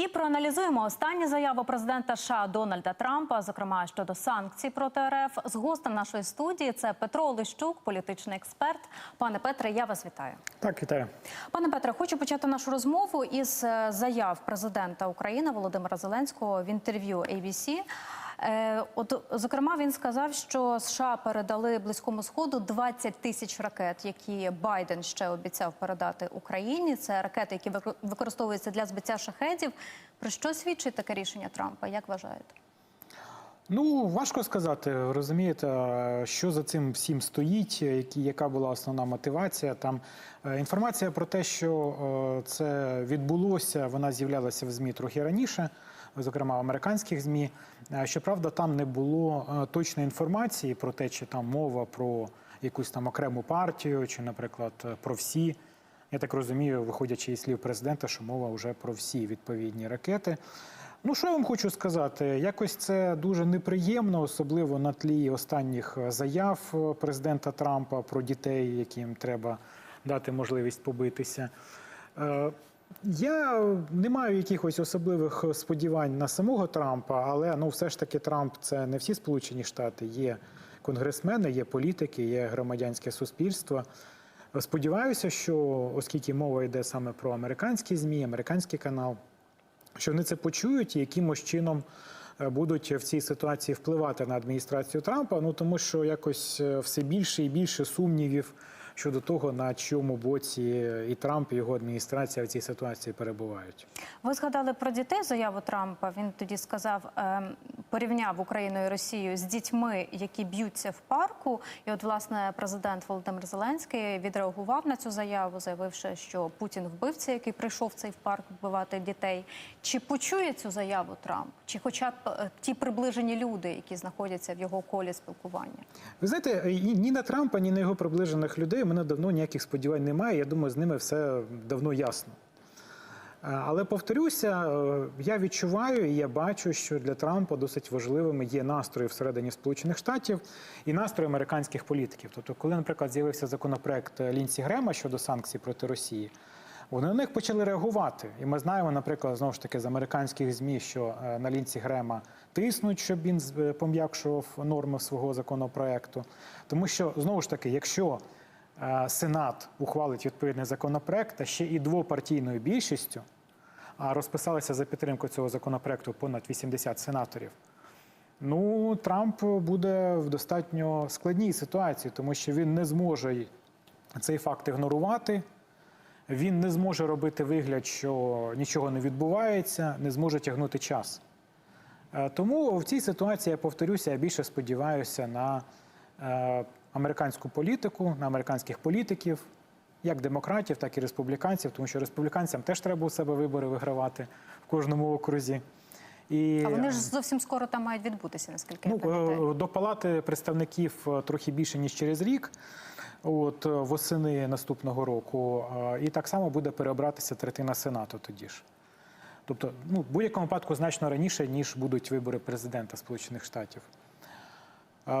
І проаналізуємо останні заяви президента США Дональда Трампа, зокрема щодо санкцій проти РФ. З гостем нашої студії це Петро Олещук, політичний експерт. Пане Петре, я вас вітаю. Так, вітаю. Пане Петре, хочу почати нашу розмову із е, заяв президента України Володимира Зеленського в інтерв'ю ABC. Е, От, зокрема, він сказав, що США передали близькому сходу 20 тисяч ракет, які Байден ще обіцяв передати Україні. Це ракети, які використовуються для збиття шахедів. Про що свідчить таке рішення Трампа? Як вважаєте? Ну важко сказати, розумієте, що за цим всім стоїть, яка була основна мотивація. Там е, інформація про те, що е, це відбулося, вона з'являлася в ЗМІ трохи раніше, зокрема американських ЗМІ. Е, Щоправда, там не було е, точної інформації про те, чи там мова про якусь там окрему партію, чи, наприклад, про всі. Я так розумію, виходячи із слів президента, що мова вже про всі відповідні ракети. Ну, що я вам хочу сказати? Якось це дуже неприємно, особливо на тлі останніх е, заяв е, президента Трампа про дітей, яким треба дати можливість побитися. Е, Я не маю якихось особливих сподівань на самого Трампа, але ну, все ж таки Трамп це не всі Сполучені Штати. Є конгресмени, є політики, є громадянське суспільство. Сподіваюся, що оскільки мова йде саме про американські змі, американський канал, що вони це почують і якимось чином е, будуть в цій ситуації впливати на адміністрацію Трампа. Ну тому що якось е, все більше і більше сумнівів щодо того, на чому боці і Трамп, і його адміністрація в цій ситуації перебувають. Ви згадали про дітей заяву Трампа. Він тоді сказав, ем, порівняв Україну і Росію з дітьми, які б'ються в парку. І, от, власне, президент Володимир Зеленський відреагував на цю заяву, заявивши, що Путін вбивця, який прийшов в цей парк вбивати дітей. Чи почує цю заяву Трамп? Чи, хоча б е, ті приближені люди, які знаходяться в його колі спілкування? Ви знаєте, ні на Трампа, ні на його приближених людей у мене давно ніяких сподівань немає. Я думаю, з ними все давно ясно. Е, Але повторюся, е, я відчуваю і я бачу, що для Трампа досить важливими є настрої всередині Сполучених Штатів і настрої американських політиків. Тобто, коли, наприклад, з'явився законопроект Лінсі Грема щодо санкцій проти Росії, вони на них почали реагувати. І ми знаємо, наприклад, знову ж таки з американських змі, що е, на Лінсі Грема тиснуть, щоб він пом'якшував норми свого законопроекту. Тому що знову ж таки, якщо Сенат ухвалить відповідний законопроект, та ще і двопартійною більшістю, а розписалися за підтримку цього законопроекту понад 80 сенаторів. Ну, Трамп буде в достатньо складній ситуації, тому що він не зможе цей факт ігнорувати. Він не зможе робити вигляд, що нічого не відбувається, не зможе тягнути час. Е, Тому в цій ситуації я повторюся, я більше сподіваюся на е, американську політику, на американських політиків, як демократів, так і республіканців, тому що республіканцям теж треба у себе вибори вигравати в кожному окрузі. І А вони ж зовсім скоро там мають відбутися, наскільки я Ну, пам'ятаю. е, до палати представників е, трохи більше ніж через рік, от е, восени наступного року, і так само буде переобратися третина сенату тоді ж. Тобто, ну, в будь-якому випадку значно раніше, ніж будуть вибори президента Сполучених Штатів.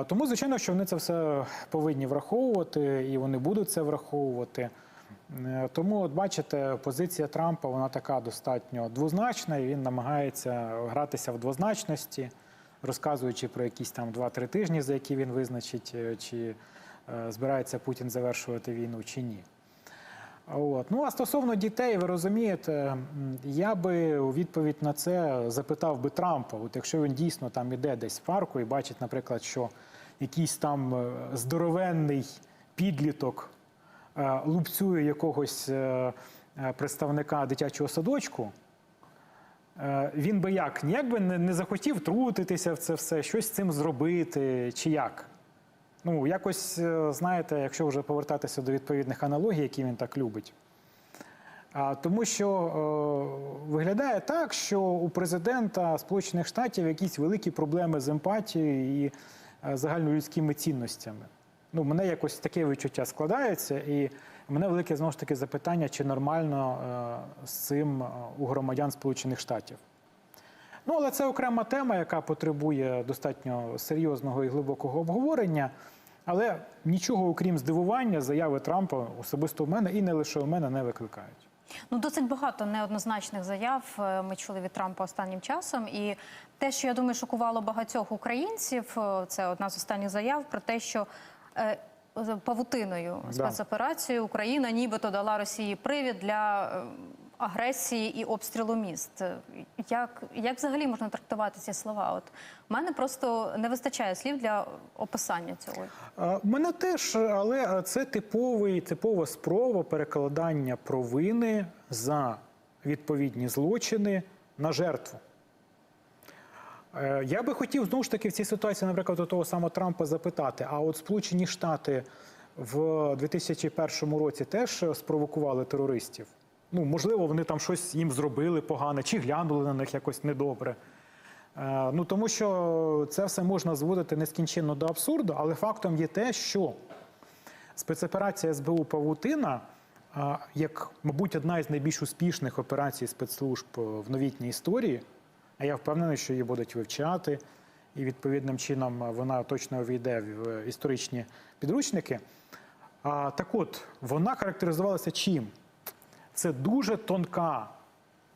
Тому, звичайно, що вони це все повинні враховувати, і вони будуть це враховувати. Е, Тому, от бачите, позиція Трампа вона така достатньо двозначна, і він намагається гратися в двозначності, розказуючи про якісь там 2-3 тижні, за які він визначить, е, чи е, збирається Путін завершувати війну, чи ні. От. Ну а стосовно дітей, ви розумієте, я би у відповідь на це запитав би Трампа, от якщо він дійсно там іде десь в парку і бачить, наприклад, що якийсь там е, здоровенний підліток е, лупцює якогось е, представника дитячого садочку. Він би як? Ніяк би не, захотів втрутитися в це все, щось з цим зробити, чи як? Ну, якось, е, знаєте, якщо вже повертатися до відповідних аналогій, які він так любить. А, тому що е, виглядає так, що у президента Сполучених Штатів якісь великі проблеми з емпатією і е, загальнолюдськими цінностями. Ну, мене якось таке відчуття складається, і мене велике знову ж таки запитання, чи нормально е, з цим е, у громадян Сполучених Штатів. Ну, але це окрема тема, яка потребує достатньо серйозного і глибокого обговорення. Але нічого, окрім здивування, заяви Трампа особисто в мене і не лише в мене не викликають. Ну, досить багато неоднозначних заяв е, ми чули від Трампа останнім часом. І те, що я думаю, шокувало багатьох українців, е, це одна з останніх заяв про те, що е, павутиною Да. спецоперацією Україна нібито дала Росії привід для е, агресії і обстрілу міст. Як, як взагалі можна трактувати ці слова? От мене просто не вистачає слів для описання цього. А, Мене теж, але це типовий, типова спроба перекладання провини за відповідні злочини на жертву. Е, Я би хотів знову ж таки в цій ситуації, наприклад, у того самого Трампа запитати: а от Сполучені Штати в 2001 році теж спровокували терористів? Ну, можливо, вони там щось їм зробили погане, чи глянули на них якось недобре. Е, Ну тому що це все можна зводити нескінченно до абсурду, але фактом є те, що спецоперація СБУ Павутина, а, як, мабуть, одна із найбільш успішних операцій спецслужб в новітній історії, а я впевнений, що її будуть вивчати, і відповідним чином вона точно увійде в історичні підручники. А, так от, вона характеризувалася чим? Це дуже тонка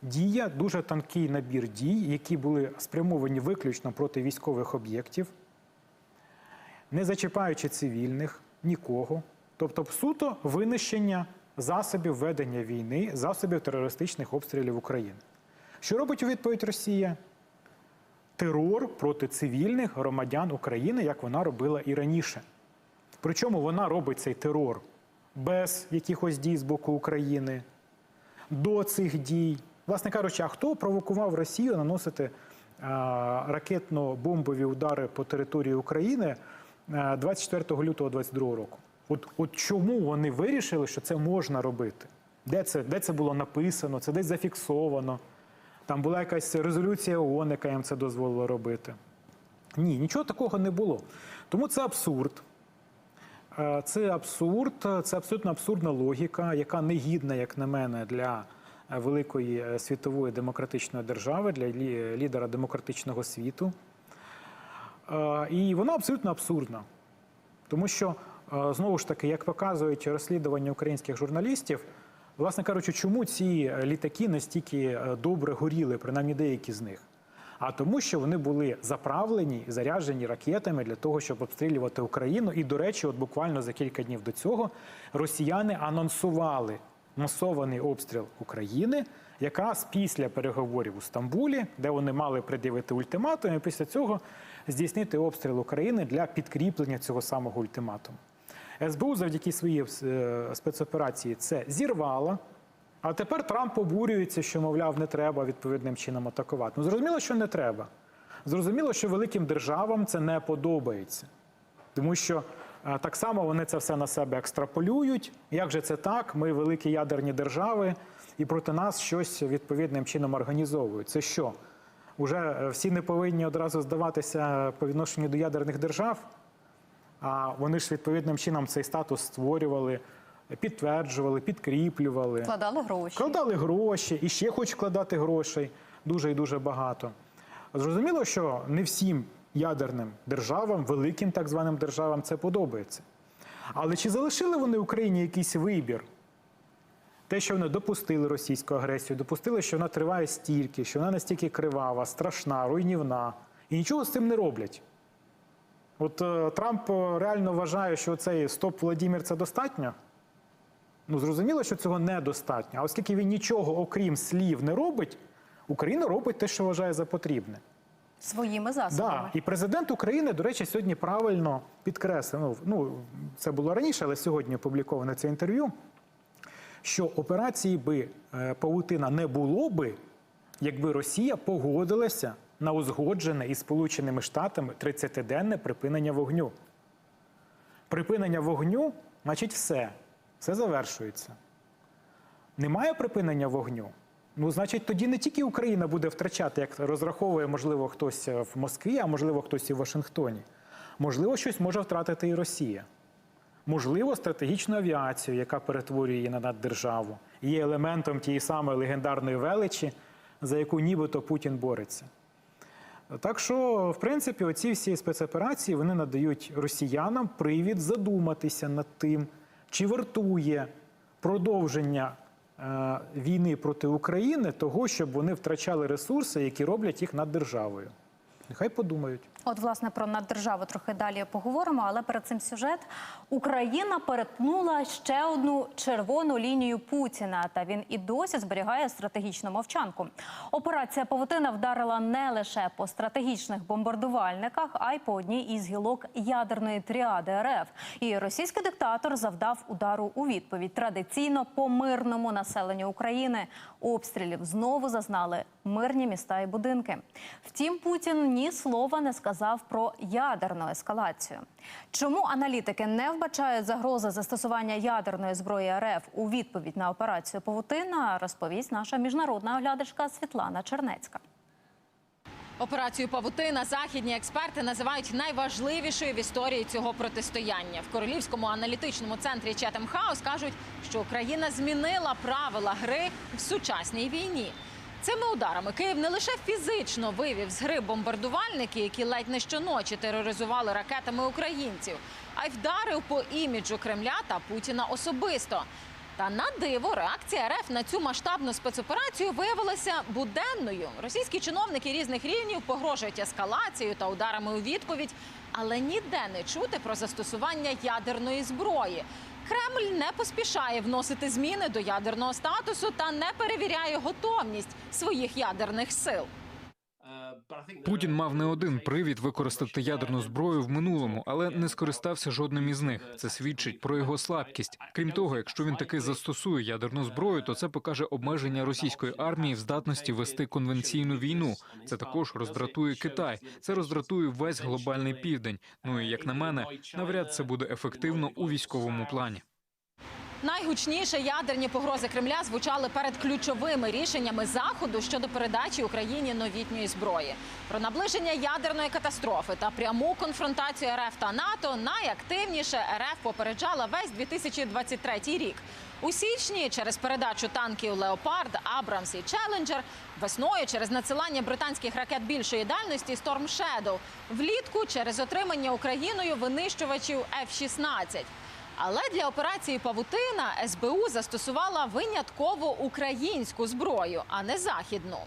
дія, дуже тонкий набір дій, які були спрямовані виключно проти військових об'єктів, не зачіпаючи цивільних нікого. Тобто, суто винищення засобів ведення війни, засобів терористичних обстрілів України. Що робить у відповідь Росія? Терор проти цивільних громадян України, як вона робила і раніше. Причому вона робить цей терор без якихось дій з боку України, до цих дій. Власне кажучи, а хто провокував Росію наносити ракетно-бомбові удари по території України 24 лютого 2022 року? От, от чому вони вирішили, що це можна робити? Де це, де це було написано? Це десь зафіксовано? Там була якась резолюція ООН, яка їм це дозволила робити. Ні, нічого такого не було. Тому це абсурд. Е, Це абсурд, це абсолютно абсурдна логіка, яка не гідна, як на мене, для е, великої е, світової демократичної держави, для лідера демократичного світу. І вона абсолютно абсурдна. Тому що, знову ж таки, як показують розслідування українських журналістів, власне кажучи, чому ці літаки настільки добре горіли, принаймні деякі з них? А тому, що вони були заправлені і заряджені ракетами для того, щоб обстрілювати Україну. І, до речі, от буквально за кілька днів до цього росіяни анонсували масований обстріл України, якраз після переговорів у Стамбулі, де вони мали пред'явити ультиматум, і після цього здійснити обстріл України для підкріплення цього самого ультиматуму. СБУ завдяки своїй е, спецоперації це зірвала. А тепер Трамп обурюється, що, мовляв, не треба відповідним чином атакувати. Ну, зрозуміло, що не треба. Зрозуміло, що великим державам це не подобається. Тому що е, так само вони це все на себе екстраполюють. Як же це так? Ми великі ядерні держави, і проти нас щось відповідним чином організовують. Це що? Уже е, всі не повинні одразу здаватися по відношенню до ядерних держав, а вони ж відповідним чином цей статус створювали, підтверджували, підкріплювали. Вкладали гроші. Вкладали гроші і ще хочуть вкладати грошей дуже і дуже багато. Зрозуміло, що не всім ядерним державам, великим так званим державам, це подобається. Але чи залишили вони Україні якийсь вибір? Те, що вони допустили російську агресію, допустили, що вона триває стільки, що вона настільки кривава, страшна, руйнівна, і нічого з цим не роблять. От е, Трамп е, реально вважає, що цей стоп Владімір це достатньо. Ну, зрозуміло, що цього недостатньо. А оскільки він нічого, окрім слів, не робить, Україна робить те, що вважає за потрібне. Своїми засобами. Да. І президент України, до речі, сьогодні правильно підкреслив. Ну, це було раніше, але сьогодні опубліковане це інтерв'ю. Що операції би е, павутина не було би, якби Росія погодилася на узгоджене із Сполученими Штатами 30-денне припинення вогню. Припинення вогню, значить, все. Все завершується. Немає припинення вогню. Ну, значить, тоді не тільки Україна буде втрачати, як розраховує, можливо, хтось в Москві, а можливо, хтось і в Вашингтоні. Можливо, щось може втратити і Росія. Можливо, стратегічну авіацію, яка перетворює її на наддержаву, є елементом тієї самої легендарної величі, за яку нібито Путін бореться. Так що, в принципі, оці всі спецоперації вони надають росіянам привід задуматися над тим, чи вартує продовження е, війни проти України того, щоб вони втрачали ресурси, які роблять їх над державою. Нехай подумають. От, власне, про наддержаву трохи далі поговоримо, але перед цим сюжет. Україна перетнула ще одну червону лінію Путіна, та він і досі зберігає стратегічну мовчанку. Операція Павутина вдарила не лише по стратегічних бомбардувальниках, а й по одній із гілок ядерної тріади РФ. І російський диктатор завдав удару у відповідь традиційно по мирному населенню України. Обстрілів знову зазнали мирні міста і будинки. Втім, Путін ні слова не сказав про ядерну ескалацію. Чому аналітики не вбачають загрози застосування ядерної зброї РФ у відповідь на операцію Павутина, розповість наша міжнародна оглядачка Світлана Чернецька. Операцію Павутина західні експерти називають найважливішою в історії цього протистояння. В королівському аналітичному центрі Chatham House кажуть, що Україна змінила правила гри в сучасній війні. Цими ударами Київ не лише фізично вивів з гри бомбардувальники, які ледь не щоночі тероризували ракетами українців, а й вдарив по іміджу Кремля та Путіна особисто. Та на диво реакція РФ на цю масштабну спецоперацію виявилася буденною. Російські чиновники різних рівнів погрожують ескалацією та ударами у відповідь, але ніде не чути про застосування ядерної зброї. Кремль не поспішає вносити зміни до ядерного статусу та не перевіряє готовність своїх ядерних сил. Путін мав не один привід використати ядерну зброю в минулому, але не скористався жодним із них. Це свідчить про його слабкість. Крім того, якщо він таки застосує ядерну зброю, то це покаже обмеження російської армії в здатності вести конвенційну війну. Це також роздратує Китай. Це роздратує весь глобальний південь. Ну і як на мене, навряд це буде ефективно у військовому плані. Найгучніше ядерні погрози Кремля звучали перед ключовими рішеннями заходу щодо передачі Україні новітньої зброї. Про наближення ядерної катастрофи та пряму конфронтацію РФ та НАТО найактивніше РФ попереджала весь 2023 рік. У січні через передачу танків Леопард, Абрамс і Челенджер, весною через надсилання британських ракет більшої дальності Storm Shadow, влітку через отримання Україною винищувачів F-16. Але для операції Павутина СБУ застосувала винятково українську зброю, а не західну.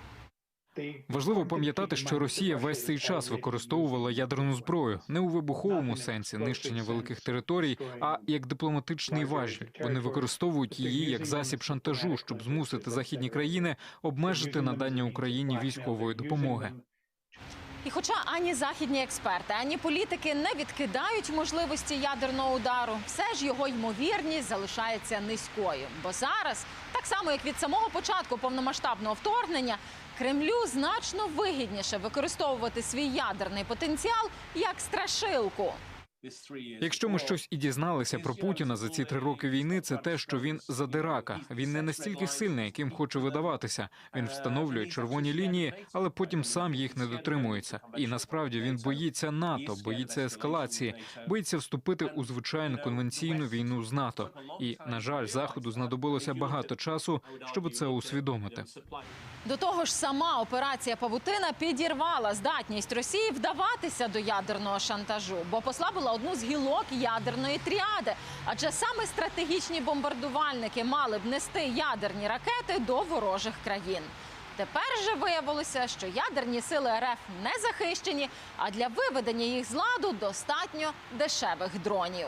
Важливо пам'ятати, що Росія весь цей час використовувала ядерну зброю не у вибуховому сенсі нищення великих територій, а як дипломатичний важіль. Вони використовують її як засіб шантажу, щоб змусити західні країни обмежити надання Україні військової допомоги. І хоча ані західні експерти, ані політики не відкидають можливості ядерного удару, все ж його ймовірність залишається низькою. Бо зараз, так само як від самого початку повномасштабного вторгнення, Кремлю значно вигідніше використовувати свій ядерний потенціал як страшилку. Якщо ми щось і дізналися про Путіна за ці три роки війни, це те, що він задирака. Він не настільки сильний, яким хоче видаватися. Він встановлює червоні лінії, але потім сам їх не дотримується. І насправді він боїться НАТО, боїться ескалації, боїться вступити у звичайну конвенційну війну з НАТО. І на жаль, заходу знадобилося багато часу, щоб це усвідомити. До того ж, сама операція Павутина підірвала здатність Росії вдаватися до ядерного шантажу, бо послабила одну з гілок ядерної тріади. Адже саме стратегічні бомбардувальники мали б нести ядерні ракети до ворожих країн. Тепер же виявилося, що ядерні сили РФ не захищені, а для виведення їх з ладу достатньо дешевих дронів.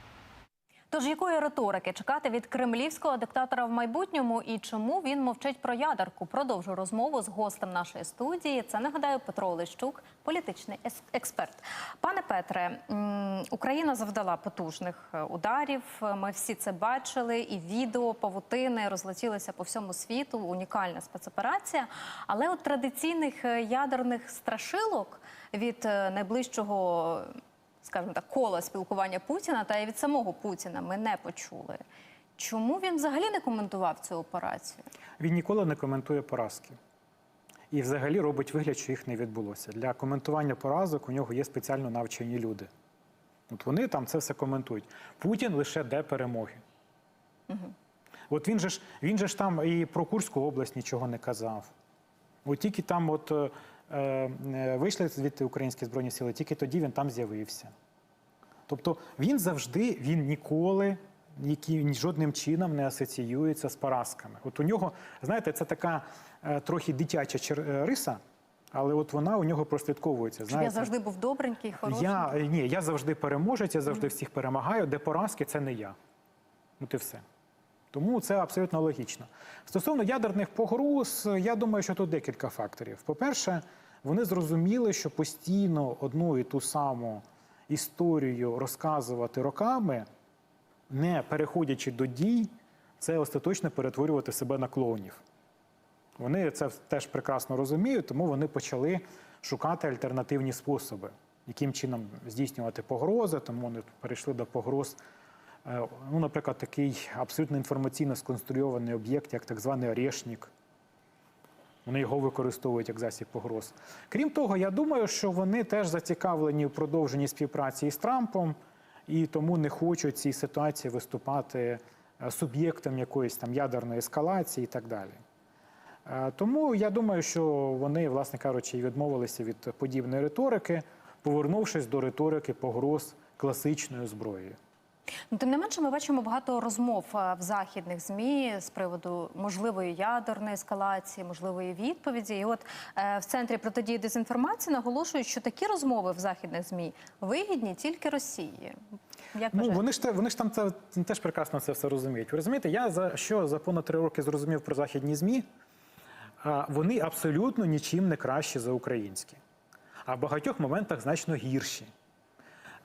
Тож якої риторики чекати від кремлівського диктатора в майбутньому і чому він мовчить про ядерку? Продовжу розмову з гостем нашої студії. Це нагадаю Петро Олещук, політичний експерт. Пане Петре, Україна завдала потужних е, ударів. Ми всі це бачили, і відео павутини розлетілися по всьому світу. Унікальна спецоперація. Але от традиційних е, ядерних страшилок від е, найближчого скажімо так, кола спілкування Путіна та і від самого Путіна ми не почули. Чому він взагалі не коментував цю операцію? Він ніколи не коментує поразки. І взагалі робить вигляд, що їх не відбулося. Для коментування поразок у нього є спеціально навчені люди. От вони там це все коментують. Путін лише де перемоги. От він же ж він же ж там і про Курську область нічого не казав. От тільки там, от е, вийшли звідти українські збройні сили, тільки тоді він там з'явився. Тобто він завжди, він ніколи які, жодним чином не асоціюється з поразками. От у нього, знаєте, це така е, трохи дитяча чер- е, риса, але от вона у нього прослідковується. Щоб я завжди був добренький, хороший. Я е, ні, я завжди переможець, я завжди всіх перемагаю. Де поразки, це не я. От і все. Тому це абсолютно логічно. Стосовно ядерних погроз, я думаю, що тут декілька факторів. По-перше, вони зрозуміли, що постійно одну і ту саму історію розказувати роками, не переходячи до дій, це остаточно перетворювати себе на клоунів. Вони це теж прекрасно розуміють, тому вони почали шукати альтернативні способи, яким чином здійснювати погрози. Тому вони перейшли до погроз. е, Ну, наприклад, такий абсолютно інформаційно сконструйований об'єкт, як так званий орешник. Вони його використовують як засіб погроз. Крім того, я думаю, що вони теж зацікавлені в продовженні співпраці із Трампом і тому не хочуть цій ситуації виступати е, суб'єктом якоїсь там ядерної ескалації і так далі. Е, Тому я думаю, що вони, власне кажучи, відмовилися від подібної риторики, повернувшись до риторики погроз класичною зброєю. Ну, тим не менше, ми бачимо багато розмов е, в західних змі з приводу можливої ядерної ескалації, можливої відповіді. І от е, в центрі протидії дезінформації наголошують, що такі розмови в західних змі вигідні тільки Росії. Як Ну вони ж вони ж там це теж прекрасно це все розуміють. Ви розумієте, я за що за понад три роки зрозумів про західні змі, вони абсолютно нічим не кращі за українські, а в багатьох моментах значно гірші.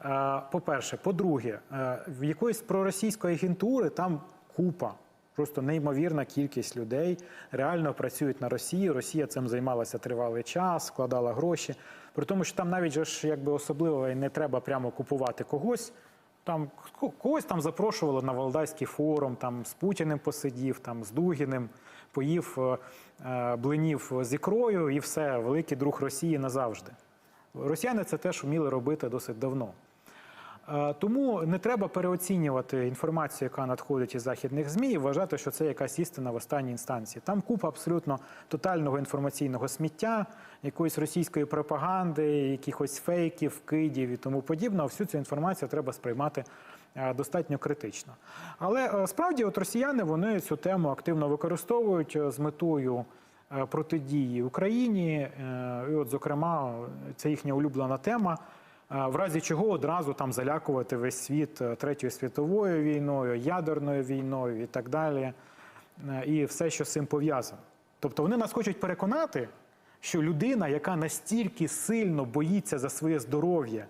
Е, По-перше, по-друге, е, в якоїсь проросійської агентури там купа, просто неймовірна кількість людей реально працюють на Росії. Росія цим займалася тривалий час, вкладала гроші. При тому, що там навіть ж якби особливо не треба прямо купувати когось. Там когось там запрошували на Валдайський форум, там з Путіним посидів, там з Дугіним, поїв е, е, блинів з ікрою і все, великий друг Росії назавжди. Росіяни це теж вміли робити досить давно. Е, Тому не треба переоцінювати інформацію, яка надходить із західних ЗМІ, і вважати, що це якась істина в останній інстанції. Там купа абсолютно тотального інформаційного сміття, якоїсь російської пропаганди, якихось фейків, кидів і тому подібне. Всю цю інформацію треба сприймати е, достатньо критично. Але е, справді, от росіяни вони цю тему активно використовують з метою протидії Україні. І, от, зокрема, це їхня улюблена тема. Е, В разі чого одразу там залякувати весь світ е, третьою світовою війною, ядерною війною і так далі, е, і все, що з цим пов'язано. Тобто вони нас хочуть переконати, що людина, яка настільки сильно боїться за своє здоров'я,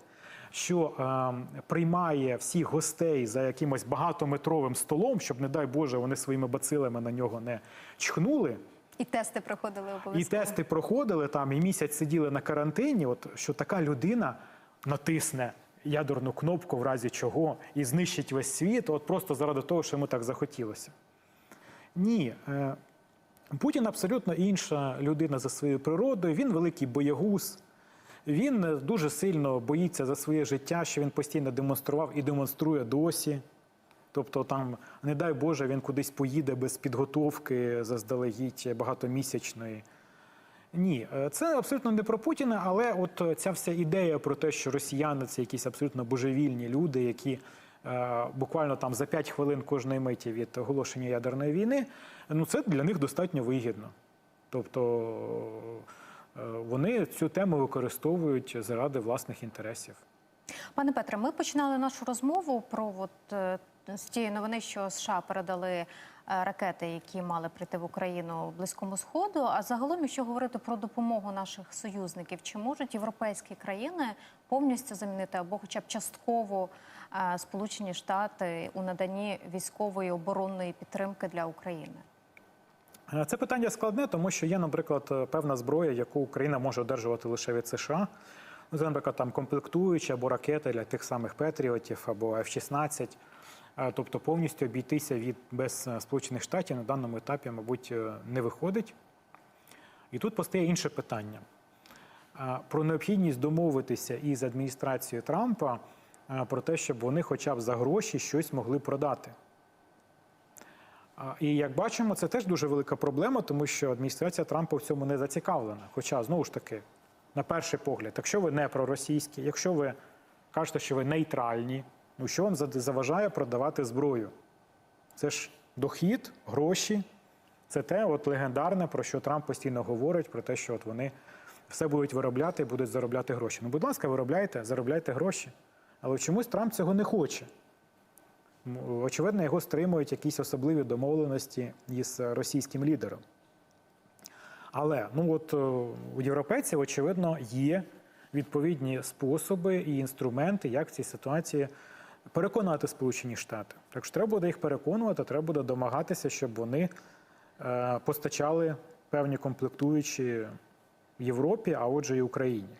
що е, приймає всіх гостей за якимось багатометровим столом, щоб, не дай Боже, вони своїми бацилами на нього не чхнули. І тести проходили І тести проходили там, і місяць сиділи на карантині. От що така людина натисне ядерну кнопку, в разі чого, і знищить весь світ, от просто заради того, що йому так захотілося. Ні. е, Путін абсолютно інша людина за своєю природою. Він великий боягуз. Він е, дуже сильно боїться за своє життя, що він постійно демонстрував і демонструє досі. Тобто, там, не дай Боже, він кудись поїде без підготовки заздалегідь багатомісячної. Ні, е, це абсолютно не про Путіна, але от е, ця вся ідея про те, що росіяни це якісь абсолютно божевільні люди, які е, буквально там за 5 хвилин кожної миті від оголошення ядерної війни, ну це для них достатньо вигідно. Тобто е, вони цю тему використовують заради власних інтересів. Пане Петре, ми починали нашу розмову про от, е, з тієї новини, що США передали ракети, які мали прийти в Україну близькому сходу. А загалом, якщо говорити про допомогу наших союзників, чи можуть європейські країни повністю замінити або, хоча б частково, е, Сполучені Штати у наданні військової оборонної підтримки для України? Е, Це питання складне, тому що є, наприклад, е, певна зброя, яку Україна може одержувати лише від США. Ну, наприклад, там комплектуючі або ракети для тих самих Петріотів або F-16. Е, Тобто повністю обійтися від без е, Сполучених Штатів на даному етапі, мабуть, е, не виходить. І тут постає інше питання про необхідність домовитися із адміністрацією Трампа про те, щоб вони хоча б за гроші щось могли продати. І як бачимо, це теж дуже велика проблема, тому що адміністрація Трампа в цьому не зацікавлена. Хоча, знову ж таки, на перший погляд, якщо ви не проросійські, якщо ви кажете, що ви нейтральні, ну що вам заважає продавати зброю? Це ж дохід, гроші. Це те от легендарне, про що Трамп постійно говорить, про те, що от вони все будуть виробляти і будуть заробляти гроші. Ну, будь ласка, виробляйте, заробляйте гроші. Але чомусь Трамп цього не хоче. Очевидно, його стримують якісь особливі домовленості із російським лідером. Але ну от е, у європейців, очевидно, є відповідні способи і інструменти, як в цій ситуації переконати Сполучені Штати. Так що треба буде їх переконувати, треба буде домагатися, щоб вони е, постачали певні комплектуючі Європі, а отже, і Україні.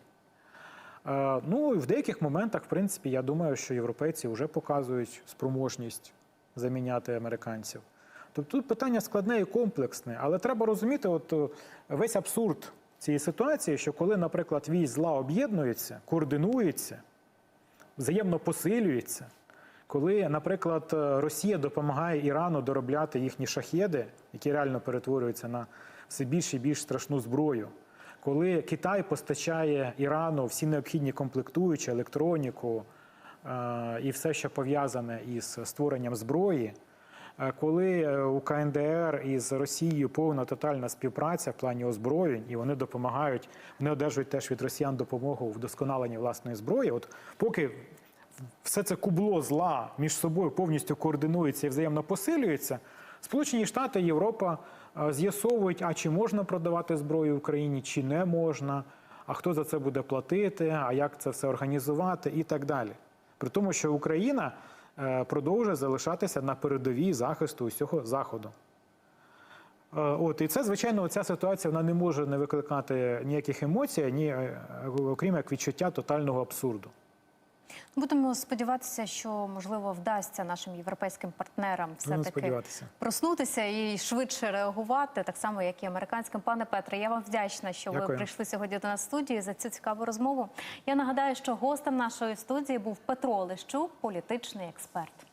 Е, Ну і в деяких моментах, в принципі, я думаю, що європейці вже показують спроможність заміняти американців. Тобто тут питання складне і комплексне, але треба розуміти, от е, весь абсурд цієї ситуації, що коли, наприклад, військ зла об'єднуються, координуються, взаємно посилюється, коли, наприклад, е, Росія допомагає Ірану доробляти їхні шахеди, які реально перетворюються на все більш і більш страшну зброю, коли Китай постачає Ірану всі необхідні комплектуючі, електроніку е, і все, що пов'язане із створенням зброї. Е, Коли е, у КНДР із Росією повна тотальна співпраця в плані озброєнь, і вони допомагають, вони одержують теж від росіян допомогу в вдосконаленні власної зброї. От поки все це кубло зла між собою повністю координується і взаємно посилюється, Сполучені Штати Європа е, з'ясовують, а чи можна продавати зброю Україні, чи не можна, а хто за це буде платити, а як це все організувати і так далі. При тому, що Україна продовжує залишатися на передовій захисту усього заходу. Е, От і це, звичайно, ця ситуація вона не може не викликати ніяких емоцій, ні е, окрім як відчуття тотального абсурду. Будемо сподіватися, що можливо вдасться нашим європейським партнерам все таки проснутися і швидше реагувати, так само як і американським. Пане Петре, я вам вдячна, що ви прийшли сьогодні до нас в студії за цю цікаву розмову. Я нагадаю, що гостем нашої студії був Петро Олещук, політичний експерт.